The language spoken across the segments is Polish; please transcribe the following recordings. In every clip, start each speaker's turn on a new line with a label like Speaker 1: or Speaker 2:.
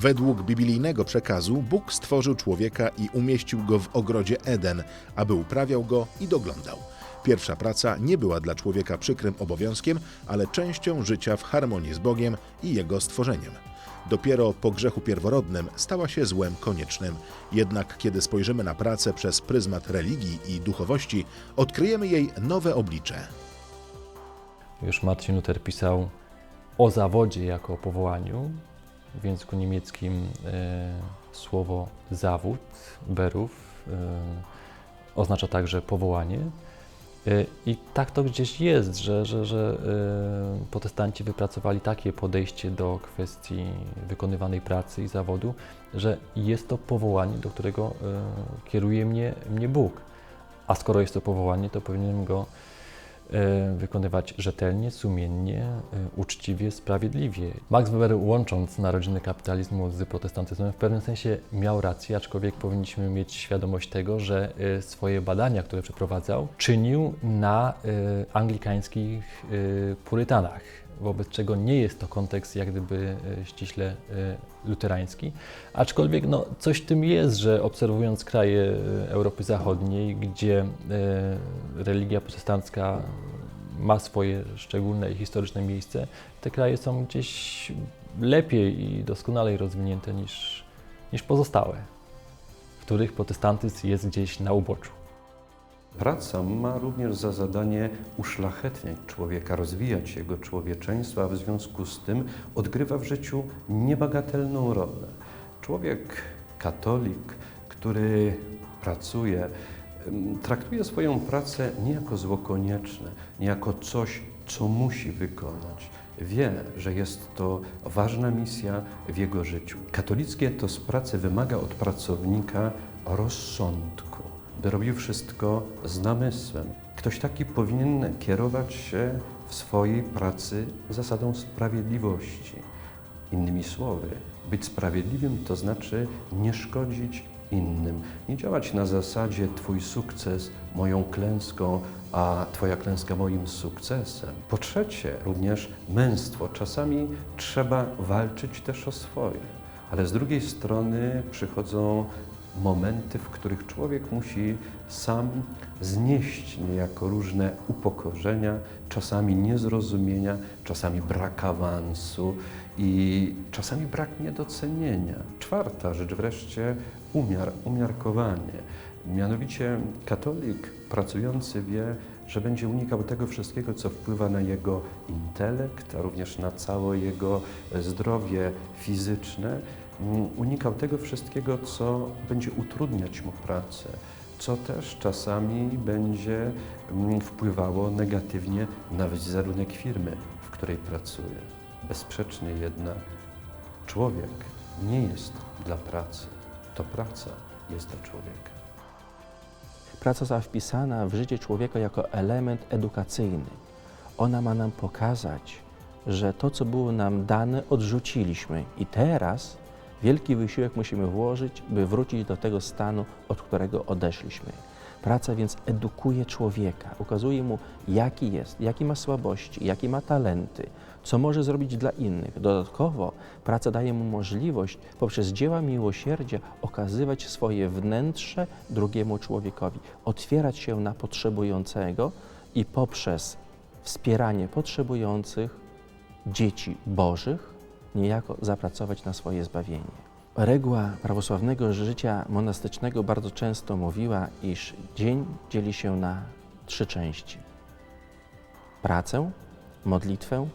Speaker 1: Według biblijnego przekazu Bóg stworzył człowieka i umieścił go w ogrodzie Eden, aby uprawiał go i doglądał. Pierwsza praca nie była dla człowieka przykrym obowiązkiem, ale częścią życia w harmonii z Bogiem i jego stworzeniem. Dopiero po grzechu pierworodnym stała się złem koniecznym. Jednak kiedy spojrzymy na pracę przez pryzmat religii i duchowości, odkryjemy jej nowe oblicze.
Speaker 2: Już Martin Luther pisał o zawodzie jako o powołaniu. W języku niemieckim e, słowo zawód, beruf, e, oznacza także powołanie. E, I tak to gdzieś jest, że, że, że protestanci wypracowali takie podejście do kwestii wykonywanej pracy i zawodu, że jest to powołanie, do którego kieruje mnie, mnie Bóg. A skoro jest to powołanie, to powinienem go wykonywać rzetelnie, sumiennie, e, uczciwie, sprawiedliwie. Max Weber łącząc narodziny kapitalizmu z protestantyzmem w pewnym sensie miał rację, aczkolwiek powinniśmy mieć świadomość tego, że e, swoje badania, które przeprowadzał, czynił na e, anglikańskich e, purytanach, wobec czego nie jest to kontekst jak gdyby e, ściśle e, luterański, aczkolwiek no, coś tym jest, że obserwując kraje e, Europy Zachodniej, gdzie religia protestancka ma swoje szczególne i historyczne miejsce, te kraje są gdzieś lepiej i doskonalej rozwinięte niż, niż pozostałe, w których protestantyzm jest gdzieś na uboczu.
Speaker 3: Praca ma również za zadanie uszlachetniać człowieka, rozwijać jego człowieczeństwo, a w związku z tym odgrywa w życiu niebagatelną rolę. Człowiek katolik, który pracuje, traktuje swoją pracę nie jako zło konieczne, nie jako coś, co musi wykonać. Wie, że jest to ważna misja w jego życiu. Katolicki etos pracy wymaga od pracownika rozsądku by robił wszystko z namysłem. Ktoś taki powinien kierować się w swojej pracy zasadą sprawiedliwości. Innymi słowy, być sprawiedliwym to znaczy nie szkodzić innym, nie działać na zasadzie Twój sukces moją klęską, a Twoja klęska moim sukcesem. Po trzecie, również męstwo. Czasami trzeba walczyć też o swoje, ale z drugiej strony przychodzą momenty, w których człowiek musi sam znieść niejako różne upokorzenia, czasami niezrozumienia, czasami brak awansu i czasami brak niedocenienia. Czwarta rzecz wreszcie umiar, umiarkowanie. Mianowicie katolik pracujący wie, że będzie unikał tego wszystkiego, co wpływa na jego intelekt, a również na całe jego zdrowie fizyczne, unikał tego wszystkiego, co będzie utrudniać mu pracę, co też czasami będzie mm, wpływało negatywnie na wizerunek firmy, w której pracuje. Bezsprzecznie jednak człowiek nie jest dla pracy, to praca jest dla człowieka.
Speaker 4: Praca została wpisana w życie człowieka jako element edukacyjny. Ona ma nam pokazać, że to, co było nam dane, odrzuciliśmy i teraz wielki wysiłek musimy włożyć, by wrócić do tego stanu, od którego odeszliśmy. Praca więc edukuje człowieka, ukazuje mu, jaki jest, jakie ma słabości, jakie ma talenty, co może zrobić dla innych. Dodatkowo praca daje mu możliwość poprzez dzieła miłosierdzia okazywać swoje wnętrze drugiemu człowiekowi, otwierać się na potrzebującego i poprzez wspieranie potrzebujących dzieci Bożych niejako zapracować na swoje zbawienie. Reguła prawosławnego życia monastycznego bardzo często mówiła, iż dzień dzieli się na trzy części: pracę, modlitwę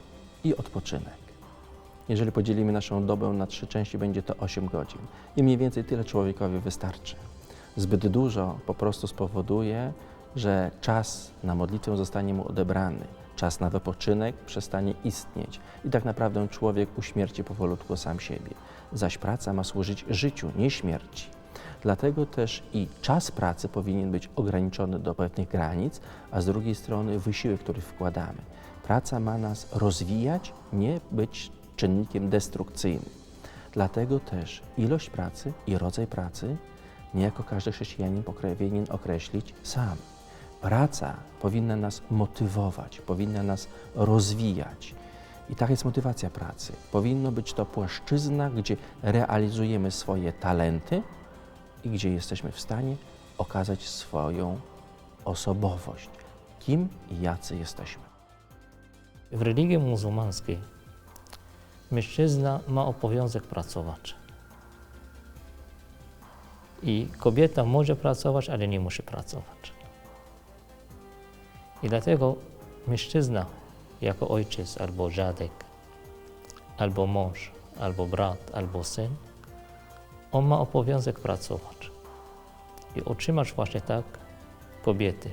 Speaker 4: i odpoczynek. Jeżeli podzielimy naszą dobę na trzy części, będzie to 8 godzin. I mniej więcej tyle człowiekowi wystarczy. Zbyt dużo po prostu spowoduje, że czas na modlitwę zostanie mu odebrany, czas na wypoczynek przestanie istnieć i tak naprawdę człowiek uśmierci powolutku sam siebie. Zaś praca ma służyć życiu, nie śmierci. Dlatego też i czas pracy powinien być ograniczony do pewnych granic, a z drugiej strony wysiłek, który wkładamy. Praca ma nas rozwijać, nie być czynnikiem destrukcyjnym. Dlatego też ilość pracy i rodzaj pracy niejako każdy chrześcijanin powinien określić sam. Praca powinna nas motywować, powinna nas rozwijać. I taka jest motywacja pracy. Powinno być to płaszczyzna, gdzie realizujemy swoje talenty i gdzie jesteśmy w stanie okazać swoją osobowość, kim i jacy jesteśmy.
Speaker 5: W religii muzułmańskiej mężczyzna ma obowiązek pracować. I kobieta może pracować, ale nie musi pracować. I dlatego mężczyzna jako ojciec albo dziadek, albo mąż, albo brat, albo syn, on ma obowiązek pracować. I utrzymać właśnie tak kobiety.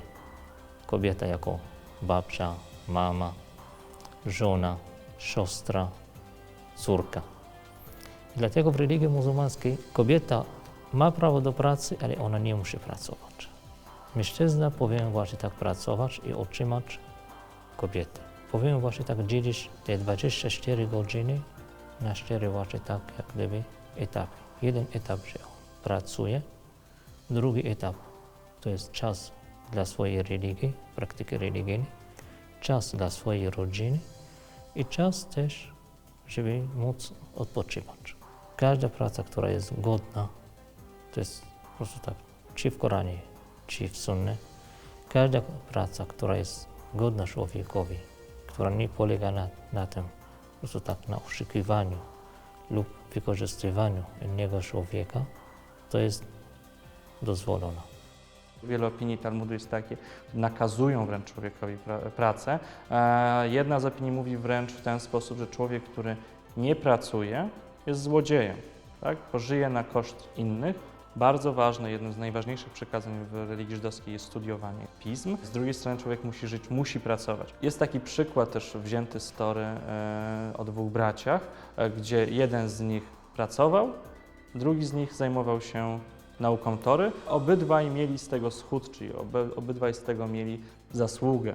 Speaker 5: Kobieta jako babcia, mama, żona, siostra, córka. I dlatego w religii muzułmańskiej kobieta ma prawo do pracy, ale ona nie musi pracować. Mężczyzna powinien właśnie tak pracować i utrzymać kobietę. Powinien właśnie tak dzielić te 24 godziny na 4 właśnie tak jak gdyby etapy. Jeden etap, że pracuje, drugi etap to jest czas dla swojej religii, praktyki religijnej, czas dla swojej rodziny i czas też, żeby móc odpoczywać. Każda praca, która jest godna, to jest po prostu tak, czy w Koranie, w Sunnie, każda praca, która jest godna człowiekowi, która nie polega na, na tym, po prostu tak na oszukiwaniu lub wykorzystywaniu innego człowieka, to jest dozwolona.
Speaker 6: Wiele opinii Talmudu jest takie, nakazują wręcz człowiekowi pra pracę. E, jedna z opinii mówi wręcz w ten sposób, że człowiek, który nie pracuje, jest złodziejem, tak? bo żyje na koszt innych. Bardzo ważne, jednym z najważniejszych przekazań w religii żydowskiej jest studiowanie pism. Z drugiej strony człowiek musi żyć, musi pracować. Jest taki przykład też wzięty z Tory e, o dwóch braciach, e, gdzie jeden z nich pracował, drugi z nich zajmował się nauką Tory. Obydwaj mieli z tego schód, czyli oby, obydwaj z tego mieli zasługę.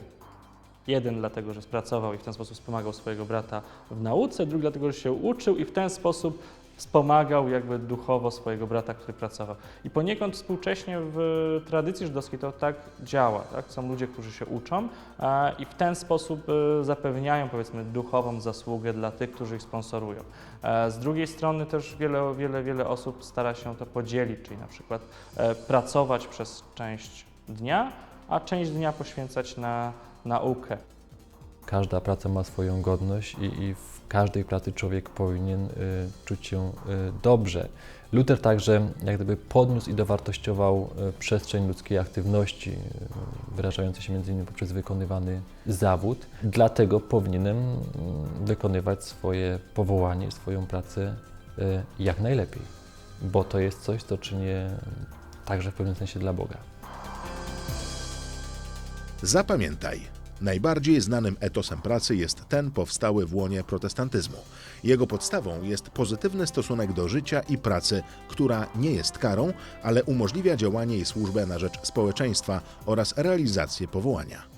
Speaker 6: Jeden dlatego, że pracował i w ten sposób wspomagał swojego brata w nauce, drugi dlatego, że się uczył i w ten sposób wspomagał jakby duchowo swojego brata, który pracował. I poniekąd współcześnie w tradycji żydowskiej to tak działa. Tak? Są ludzie, którzy się uczą e, i w ten sposób e, zapewniają powiedzmy duchową zasługę dla tych, którzy ich sponsorują. E, z drugiej strony też wiele, wiele, wiele osób stara się to podzielić, czyli na przykład e, pracować przez część dnia, a część dnia poświęcać na naukę.
Speaker 2: Każda praca ma swoją godność i, i w każdej pracy człowiek powinien y, czuć się y, dobrze. Luther także jak gdyby podniósł i dowartościował y, przestrzeń ludzkiej aktywności, y, wyrażającej się innymi poprzez wykonywany zawód. Dlatego powinienem mm, wykonywać swoje powołanie, swoją pracę y, jak najlepiej, bo to jest coś, co czynię także w pewnym sensie dla Boga.
Speaker 1: Zapamiętaj, najbardziej znanym etosem pracy jest ten powstały w łonie protestantyzmu. Jego podstawą jest pozytywny stosunek do życia i pracy, która nie jest karą, ale umożliwia działanie i służbę na rzecz społeczeństwa oraz realizację powołania.